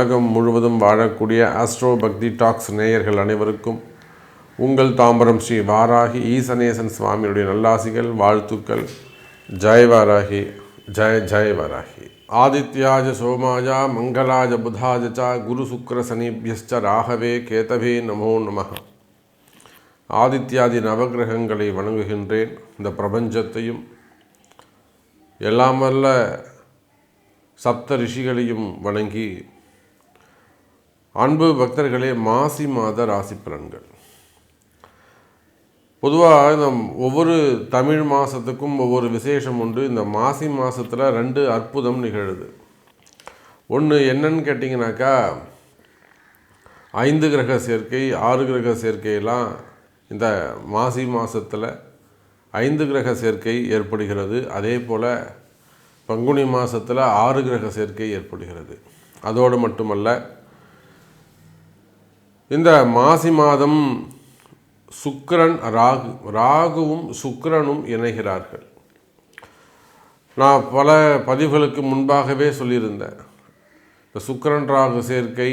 உலகம் முழுவதும் வாழக்கூடிய ஆஸ்ட்ரோ பக்தி டாக்ஸ் நேயர்கள் அனைவருக்கும் உங்கள் தாம்பரம் ஸ்ரீ வாராகி ஈசனேசன் சுவாமியுடைய நல்லாசிகள் வாழ்த்துக்கள். ஜெய் வாராகி ஜெய ஜெய வாராகி. ஆதித்யாஜ சோமாஜா மங்களாஜ புதாஜ ச குரு சுக்கர சனிபியஸ்ச ராகவே கேதவே நமோ நம ஆதித்யாதி நவகிரகங்களை வணங்குகின்றேன். இந்த பிரபஞ்சத்தையும் எல்லாமல்ல சப்த ரிஷிகளையும் வணங்கி அன்பு பக்தர்களே மாசி மாத ராசி பலன்கள். பொதுவாக இந்த ஒவ்வொரு தமிழ் மாதத்துக்கும் ஒவ்வொரு விசேஷம் உண்டு. இந்த மாசி மாதத்தில் ரெண்டு அற்புதம் நிகழுது. ஒன்று என்னன்னு கேட்டிங்கனாக்கா ஐந்து கிரக சேர்க்கை ஆறு கிரக சேர்க்கையெல்லாம் இந்த மாசி மாதத்தில் ஐந்து கிரக சேர்க்கை ஏற்படுகிறது. அதே போல் பங்குனி மாதத்தில் ஆறு கிரக சேர்க்கை ஏற்படுகிறது. அதோடு மட்டுமல்ல இந்த மாசி மாதம் சுக்கரன் ராகு ராகுவும் சுக்கிரனும் இணைகிறார்கள். நான் பல பதிவுகளுக்கு முன்பாகவே சொல்லியிருந்தேன். இந்த சுக்கரன் ராகு சேர்க்கை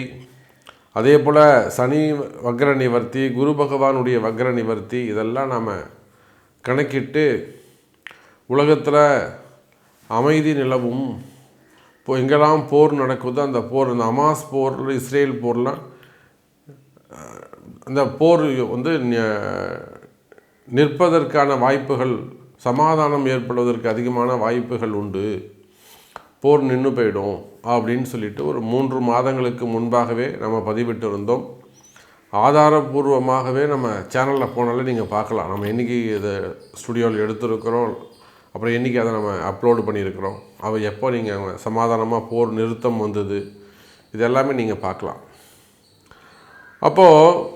அதே போல் சனி வக்ர நிவர்த்தி குரு பகவானுடைய வக்ர நிவர்த்தி இதெல்லாம் நாம் கணக்கிட்டு உலகத்தில் அமைதி நிலவும் இப்போ எங்கெல்லாம் போர் நடக்குதோ அந்த போர் இந்த அமாஸ் போர் இஸ்ரேல் போர்லாம் இந்த போர் வந்து நிற்பதற்கான வாய்ப்புகள் சமாதானம் ஏற்படுவதற்கு அதிகமான வாய்ப்புகள் உண்டு. போர் நின்று போயிடும் அப்படின்னு சொல்லிட்டு ஒரு மூன்று மாதங்களுக்கு முன்பாகவே நம்ம பதிவிட்டு இருந்தோம் ஆதாரபூர்வமாகவே நம்ம சேனலில் போனாலே நீங்கள் பார்க்கலாம். நம்ம என்றைக்கு இதை ஸ்டுடியோவில் எடுத்திருக்கிறோம் அப்புறம் என்றைக்கு அதை நம்ம அப்லோடு பண்ணியிருக்கிறோம் அவள் எப்போ நீங்கள் சமாதானமாக போர் நிறுத்தம் வந்தது இது எல்லாமே நீங்கள் பார்க்கலாம். அப்போது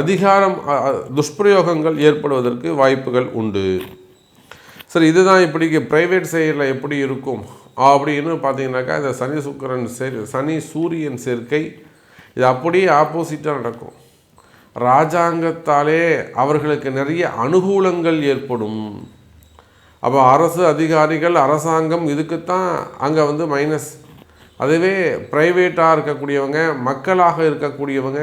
அதிகாரம் துஷ்பிரயோகங்கள் ஏற்படுவதற்கு வாய்ப்புகள் உண்டு. சரி இதுதான் இப்படி ப்ரைவேட் செயலில் எப்படி இருக்கும்? அப்படின்னு பார்த்தீங்கன்னாக்கா இந்த சனி சுக்கரன் சேர் சனி சூரியன் சேர்க்கை இது அப்படியே ஆப்போசிட்டாக நடக்கும். ராஜாங்கத்தாலே அவர்களுக்கு நிறைய அனுகூலங்கள் ஏற்படும். அப்போ அரசு அதிகாரிகள் அரசாங்கம் இதுக்குத்தான் அங்கே வந்து மைனஸ் அதுவே ப்ரைவேட்டாக இருக்கக்கூடியவங்க மக்களாக இருக்கக்கூடியவங்க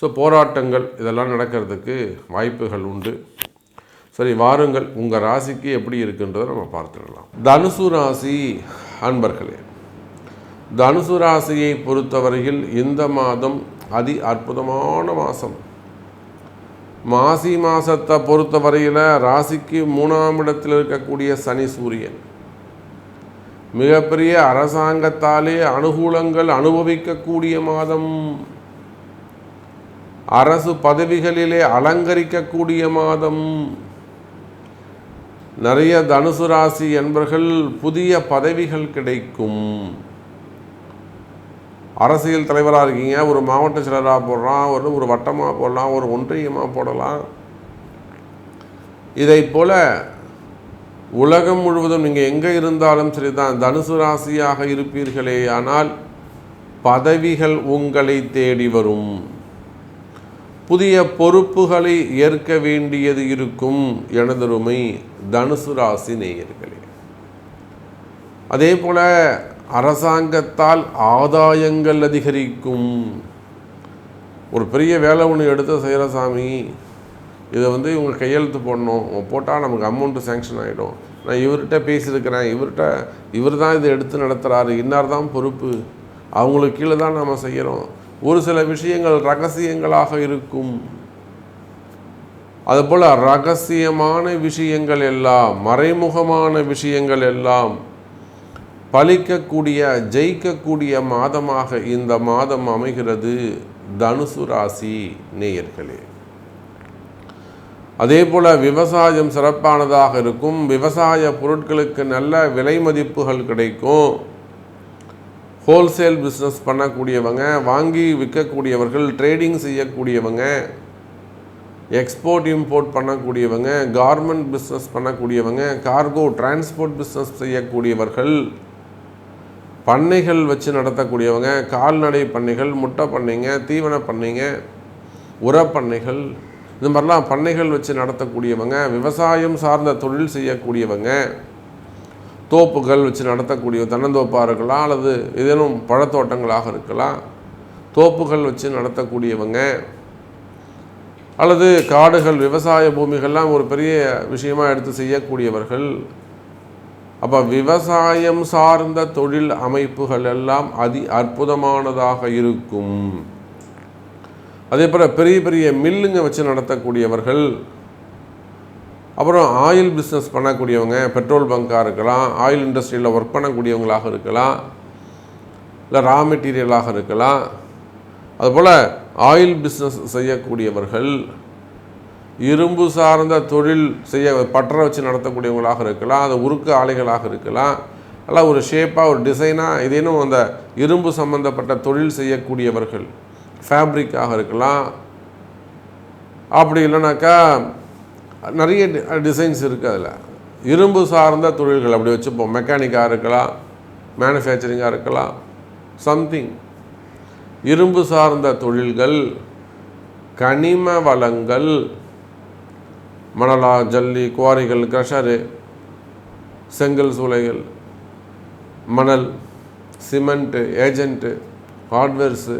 ஸோ போராட்டங்கள் இதெல்லாம் நடக்கிறதுக்கு வாய்ப்புகள் உண்டு. சரி வாருங்கள் உங்கள் ராசிக்கு எப்படி இருக்குன்றதை நம்ம பார்த்துடலாம். தனுசு ராசி அன்பர்களே தனுசு ராசியை பொறுத்தவரையில் இந்த மாதம் அதி அற்புதமான மாதம் மாசி மாதத்தை பொறுத்தவரையில் ராசிக்கு மூணாம் இடத்தில் இருக்கக்கூடிய சனி சூரியன். மிகப்பெரிய அரசாங்கத்தாலே அனுகூலங்கள் அனுபவிக்கக்கூடிய மாதம். அரசு பதவிகளிலே அலங்கரிக்கக்கூடிய மாதம். நிறைய தனுசு ராசி என்பர்கள் புதிய பதவிகள் கிடைக்கும். அரசியல் தலைவராக இருக்கீங்க ஒரு மாவட்ட செயலராக போடலாம் ஒரு ஒரு வட்டமாக போடலாம் ஒரு ஒன்றியமாக போடலாம். இதை போல உலகம் முழுவதும் நீங்கள் எங்கே இருந்தாலும் சரிதான் தனுசு ராசியாக இருப்பீர்களே ஆனால் பதவிகள் உங்களை தேடி வரும். புதிய பொறுப்புகளை ஏற்க வேண்டியது இருக்கும் எனதருமை தனுசு ராசி நேயர்களே. அதே போல அரசாங்கத்தால் ஆதாயங்கள் அதிகரிக்கும். ஒரு பெரிய வேலை ஒன்று எடுத்து செய்கிற சாமி இதை வந்து இவங்க கையெழுத்து போடணும். போட்டால் நமக்கு அமௌண்ட்டு சேங்ஷன் ஆகிடும் நான் இவர்கிட்ட பேசியிருக்கிறேன். இவர்கிட்ட இவர் தான் இதை எடுத்து நடத்துகிறாரு இன்னார் தான் பொறுப்பு? அவங்களுக்கு கீழே தான் நம்ம செய்கிறோம் ஒரு சில விஷயங்கள் ரகசியங்களாக இருக்கும். அதுபோல் ரகசியமான விஷயங்கள் எல்லாம் மறைமுகமான விஷயங்கள் எல்லாம் பலிக்கக்கூடிய ஜெயிக்கக்கூடிய மாதமாக இந்த மாதம் அமைகிறது தனுசு ராசி நேயர்களே. அதே போல் விவசாயம் சிறப்பானதாக இருக்கும். விவசாய பொருட்களுக்கு நல்ல விலை மதிப்புகள் கிடைக்கும். ஹோல்சேல் பிஸ்னஸ் பண்ணக்கூடியவங்க வாங்கி விற்கக்கூடியவர்கள் ட்ரேடிங் செய்யக்கூடியவங்க எக்ஸ்போர்ட் இம்போர்ட் பண்ணக்கூடியவங்க கார்மெண்ட் பிஸ்னஸ் பண்ணக்கூடியவங்க கார்கோ டிரான்ஸ்போர்ட் பிஸ்னஸ் செய்யக்கூடியவர்கள் பண்ணைகள் வச்சு நடத்தக்கூடியவங்க கால்நடை பண்ணைகள் முட்டை பண்ணைங்க தீவன பண்ணைங்க உரப்பண்ணைகள் இது மாதிரிலாம் பண்ணைகள் வச்சு நடத்தக்கூடியவங்க விவசாயம் சார்ந்த தொழில் செய்யக்கூடியவங்க தோப்புகள் வச்சு நடத்தக்கூடிய தென்னந்தோப்பாக இருக்கலாம் அல்லது ஏதேனும் பழத்தோட்டங்களாக இருக்கலாம் தோப்புகள் வச்சு நடத்தக்கூடியவங்க அல்லது காடுகள் விவசாய பூமிகள்லாம் ஒரு பெரிய விஷயமாக எடுத்து செய்யக்கூடியவர்கள். அப்போ விவசாயம் சார்ந்த தொழில் அமைப்புகள் எல்லாம் அதி அற்புதமானதாக இருக்கும். அதே போல் பெரிய பெரிய மில்லுங்க வச்சு நடத்தக்கூடியவர்கள் அப்புறம் ஆயில் பிஸ்னஸ் பண்ணக்கூடியவங்க பெட்ரோல் பங்காக இருக்கலாம் ஆயில் இண்டஸ்ட்ரியில் ஒர்க் பண்ணக்கூடியவங்களாக இருக்கலாம் இல்லை ரா மெட்டீரியலாக இருக்கலாம். அதுபோல் ஆயில் பிஸ்னஸ் செய்யக்கூடியவர்கள் இரும்பு சார்ந்த தொழில் செய்ய பற்ற வச்சு நடத்தக்கூடியவங்களாக இருக்கலாம் அது உருக்கு ஆலைகளாக இருக்கலாம் அல்ல ஒரு ஷேப்பாக ஒரு டிசைனாக இதேனும் அந்த இரும்பு சம்பந்தப்பட்ட தொழில் செய்யக்கூடியவர்கள் ஃபேப்ரிக்காக இருக்கலாம். அப்படி இல்லைனாக்கா நிறைய டிசைன்ஸ் இருக்குது அதில். இரும்பு சார்ந்த தொழில்கள் அப்படி வச்சுப்போம். மெக்கானிக்காக இருக்கலாம் மேனுஃபேக்சரிங்காக இருக்கலாம் சம்திங் இரும்பு சார்ந்த தொழில்கள் கனிம வளங்கள் மணலா ஜல்லி குவாரிகள் க்ரஷரு செங்கல் சூளைகள் மணல் சிமெண்ட்டு ஏஜென்ட்டு ஹார்ட்வேர்ஸு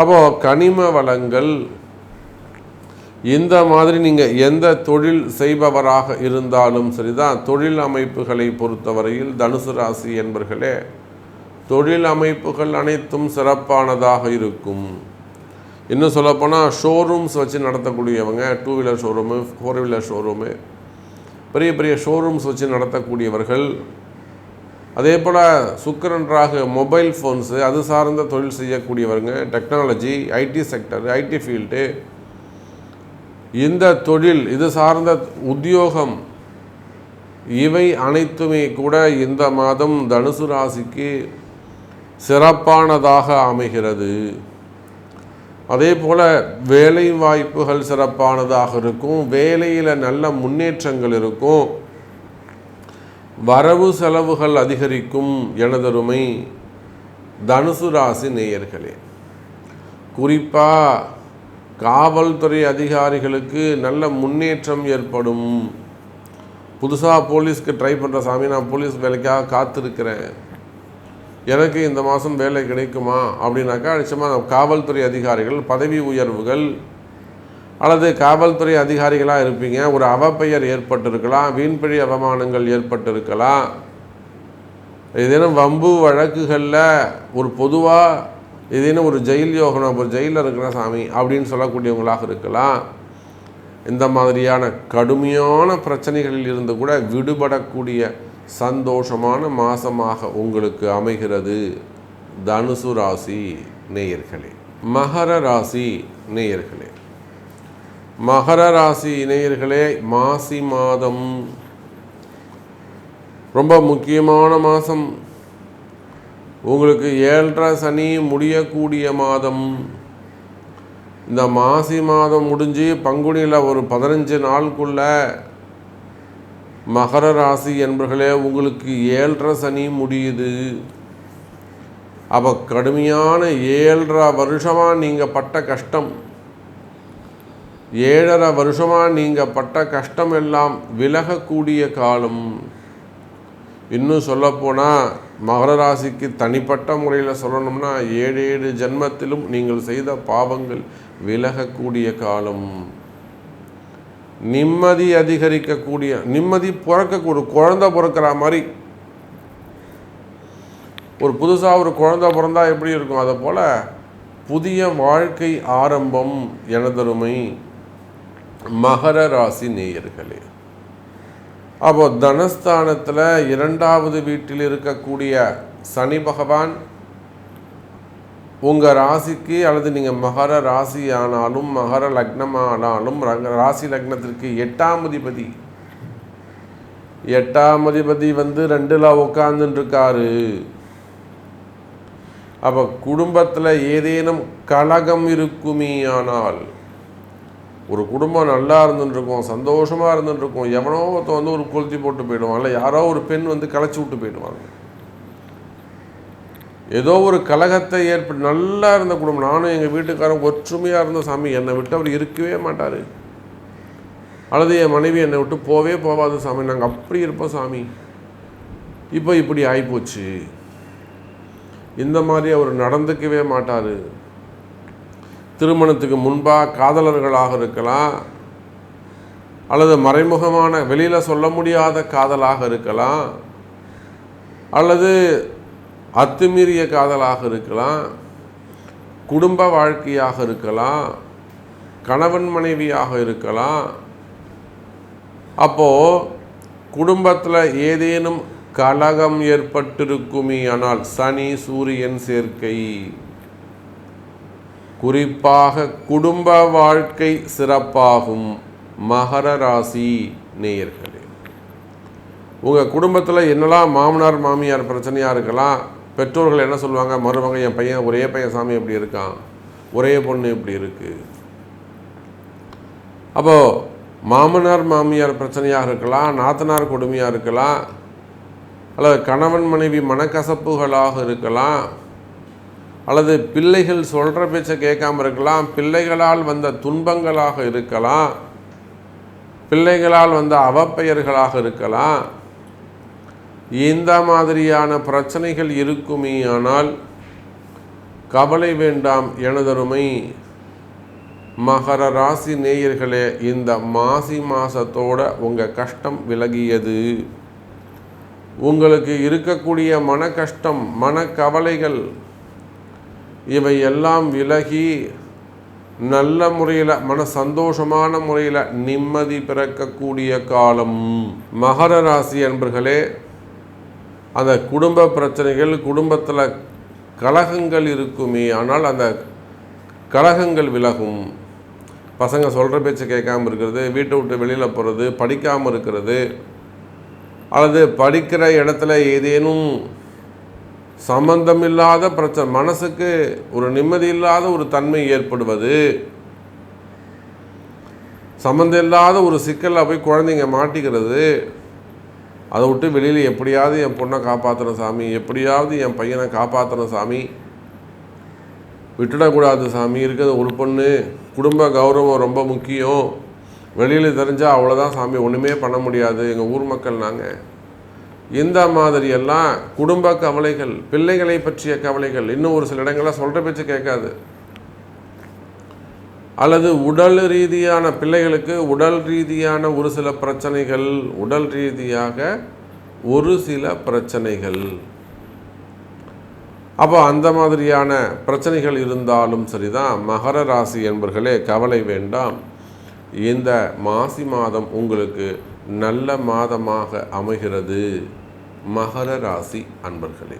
அப்போது கனிம வளங்கள் இந்த மாதிரி நீங்கள் எந்த தொழில் செய்பவராக இருந்தாலும் சரிதான். தொழில் அமைப்புகளை பொறுத்தவரையில் தனுசு ராசி என்பர்களே தொழில் அமைப்புகள் அனைத்தும் சிறப்பானதாக இருக்கும். இன்னும் சொல்லப்போனால் ஷோரூம்ஸ் வச்சு நடத்தக்கூடியவங்க two wheeler showroom four wheeler showroom பெரிய பெரிய ஷோரூம்ஸ் வச்சு நடத்தக்கூடியவர்கள் அதே போல் சுக்கரன்றாக மொபைல் ஃபோன்ஸு அது சார்ந்த தொழில் செய்யக்கூடியவருங்க technology IT sector IT field இந்த தொழில் இது சார்ந்த உத்தியோகம் இவை அனைத்துமே கூட இந்த மாதம் தனுசு ராசிக்கு சிறப்பானதாக அமைகிறது. அதே போல் வேலை வாய்ப்புகள் சிறப்பானதாக இருக்கும். வேலையில் நல்ல முன்னேற்றங்கள் இருக்கும். வரவு செலவுகள் அதிகரிக்கும் எனதருமை தனுசு ராசி நேயர்களே. குறிப்பாக காவல்துறை அதிகாரிகளுக்கு நல்ல முன்னேற்றம் ஏற்படும். புதுசாக போலீஸ்க்கு ட்ரை பண்ணுற சாமி நான் போலீஸ் வேலைக்காக காத்திருக்கிறேன். எனக்கு இந்த மாதம் வேலை கிடைக்குமா? அப்படின்னாக்கா நிச்சயமாக காவல்துறை அதிகாரிகள் பதவி உயர்வுகள் அல்லது காவல்துறை அதிகாரிகளாக இருப்பீங்க. ஒரு அவப்பெயர் ஏற்பட்டிருக்கலாம் வீண்பழி அவமானங்கள் ஏற்பட்டிருக்கலாம். ஏதேனும் வம்பு வழக்குகளில் ஒரு பொதுவாக ஏதேனும் ஒரு ஜெயில் யோகனம் ஒரு ஜெயிலில் இருக்கிற சாமி அப்படின்னு சொல்லக்கூடியவங்களாக இருக்கலாம். இந்த மாதிரியான கடுமையான பிரச்சனைகளில் இருந்து கூட விடுபடக்கூடிய சந்தோஷமான மாதமாக உங்களுக்கு அமைகிறது தனுசு ராசி நேயர்களே. மகர ராசி நேயர்களே. மகர ராசி நேயர்களே மாசி மாதம் ரொம்ப முக்கியமான மாதம் உங்களுக்கு ஏழரை சனி முடியக்கூடிய மாதம். இந்த மாசி மாதம் முடிஞ்சு பங்குனியில் ஒரு பதினஞ்சு நாளுக்குள்ள மகர ராசி என்பர்களே உங்களுக்கு ஏழரை சனி முடியுது. அப்போ கடுமையான ஏழரை வருஷமாக நீங்கள் பட்ட கஷ்டம். ஏழரை வருஷமாக நீங்கள் பட்ட கஷ்டம் எல்லாம் விலகக்கூடிய காலம். இன்னும் சொல்லப்போனால் மகர ராசிக்கு தனிப்பட்ட முறையில் சொல்லணும்னா ஏழு ஏழு ஜென்மத்திலும் நீங்கள் செய்த பாவங்கள் விலகக்கூடிய காலம். நிம்மதி அதிகரிக்கக்கூடிய நிம்மதி பிறக்கக்கூடிய குழந்தை பிறக்கிற மாதிரி. ஒரு புதுசாக ஒரு குழந்தை பிறந்தா எப்படி இருக்கும்? அதை போல் புதிய வாழ்க்கை ஆரம்பம் எனதருமை மகர ராசி நேயர்களே. அப்போ தனஸ்தானத்தில் இரண்டாவது வீட்டில் இருக்கக்கூடிய சனி பகவான் உங்கள் ராசிக்கு அல்லது நீங்கள் மகர ராசி ஆனாலும் மகர லக்னம் ஆனாலும் ராசி லக்னத்திற்கு எட்டாம் அதிபதி. எட்டாம் அதிபதி வந்து ரெண்டில் உட்காந்துருக்காரு அப்போ குடும்பத்தில் ஏதேனும் கலகம் இருக்குமே ஆனால் ஒரு குடும்பம் நல்லா இருந்துருக்கும் சந்தோஷமாக இருந்துருக்கும் எவனோ ஒருத்தன் வந்து ஒரு கொளுத்தி போட்டு போயிடுவான் இல்லை யாரோ ஒரு பெண் வந்து களைச்சி விட்டு போயிடுவாங்க. ஏதோ ஒரு கலகத்தை ஏற்பட்டு நல்லா இருந்த குடும்பம் நானும் எங்கள் வீட்டுக்காரன் ஒற்றுமையாக இருந்த சாமி என்னை விட்டு அவர் இருக்கவே மாட்டார். அல்லது என் மனைவி என்னை விட்டு போவே போவாது சாமி நாங்கள் அப்படி இருப்போம் சாமி. இப்போ இப்படி ஆகிப்போச்சு இந்த மாதிரி அவர் நடந்துக்கவே மாட்டார். திருமணத்துக்கு முன்பாக காதலர்களாக இருக்கலாம் அல்லது மறைமுகமான வெளியில் சொல்ல முடியாத காதலாக இருக்கலாம் அல்லது அத்துமீறிய காதலாக இருக்கலாம் குடும்ப வாழ்க்கையாக இருக்கலாம் கணவன் மனைவியாக இருக்கலாம். அப்போது குடும்பத்தில் ஏதேனும் கலகம் ஏற்பட்டிருக்குமே ஆனால் சனி சூரியன் சேர்க்கை. குறிப்பாக குடும்ப வாழ்க்கை சிறப்பாகும் மகர ராசி நேயர்களே. உங்கள் குடும்பத்தில் என்னெல்லாம் மாமனார் மாமியார் பிரச்சனையாக இருக்கலாம் பெற்றோர்கள் என்ன சொல்லுவாங்க? மருமக என் பையன் ஒரே பையன் சாமி எப்படி இருக்கான்? ஒரே பொண்ணு இப்படி இருக்குது அப்போது மாமனார் மாமியார் பிரச்சனையாக இருக்கலாம் நாத்தனார் கொடுமையாக இருக்கலாம் அல்லது கணவன் மனைவி மனக்கசப்புகளாக இருக்கலாம் அல்லது பிள்ளைகள் சொல்கிற பேச்சை கேட்காம இருக்கலாம். பிள்ளைகளால் வந்த துன்பங்களாக இருக்கலாம். பிள்ளைகளால் வந்த அவப்பெயர்களாக இருக்கலாம். இந்த மாதிரியான பிரச்சனைகள் இருக்குமே ஆனால் கவலை வேண்டாம் எனதருமை மகர ராசி நேயர்களே இந்த மாசி மாசத்தோட உங்கள் கஷ்டம் விலகியது. உங்களுக்கு இருக்கக்கூடிய மன கஷ்டம் மனக்கவலைகள் இவை எல்லாம் விலகி நல்ல முறையில் மன சந்தோஷமான முறையில் நிம்மதி பிறக்கக்கூடிய காலம். மகர ராசி அன்பர்களே அந்த குடும்ப பிரச்சனைகள் குடும்பத்தில் கலகங்கள் இருக்குமே ஆனால் அந்த கலகங்கள் விலகும். பசங்க சொல்கிற பேச்சை கேட்காம இருக்கிறது வீட்டை விட்டு வெளியில் போகிறது படிக்காமல் இருக்கிறது அல்லது படிக்கிற இடத்துல ஏதேனும் சம்பந்தமில்லாத பிரச்சனை மனசுக்கு ஒரு நிம்மதி இல்லாத ஒரு தன்மை ஏற்படுவது. சம்மந்தம் இல்லாத ஒரு சிக்கலில் போய் குழந்தைங்க மாட்டிக்கிறது. அதை விட்டு வெளியில் எப்படியாவது என் பொண்ணை காப்பாற்றணும் சாமி. எப்படியாவது என் பையனை காப்பாற்றணும் சாமி. விட்டுடக்கூடாது சாமி. இருக்கிறது ஒரு பொண்ணு. குடும்ப கௌரவம் ரொம்ப முக்கியம். வெளியில் தெரிஞ்சால் அவ்வளோதான் சாமி. ஒன்றுமே பண்ண முடியாது. எங்கள் ஊர் மக்கள் நாங்கள் இந்த மாதிரியெல்லாம் குடும்ப கவலைகள் பிள்ளைகளை பற்றிய கவலைகள் இன்னும் ஒரு சில இடங்களில் சொல்கிற பேச்சு கேட்காது. அல்லது உடல் ரீதியான பிள்ளைகளுக்கு உடல் ரீதியான ஒரு சில பிரச்சனைகள் உடல் ரீதியாக ஒரு சில பிரச்சனைகள். அப்போ அந்த மாதிரியான பிரச்சனைகள் இருந்தாலும் சரிதான். மகர ராசி என்பர்களே கவலை வேண்டாம். இந்த மாசி மாதம் உங்களுக்கு நல்ல மாதமாக அமைகிறது. மகர ராசி அன்பர்களே.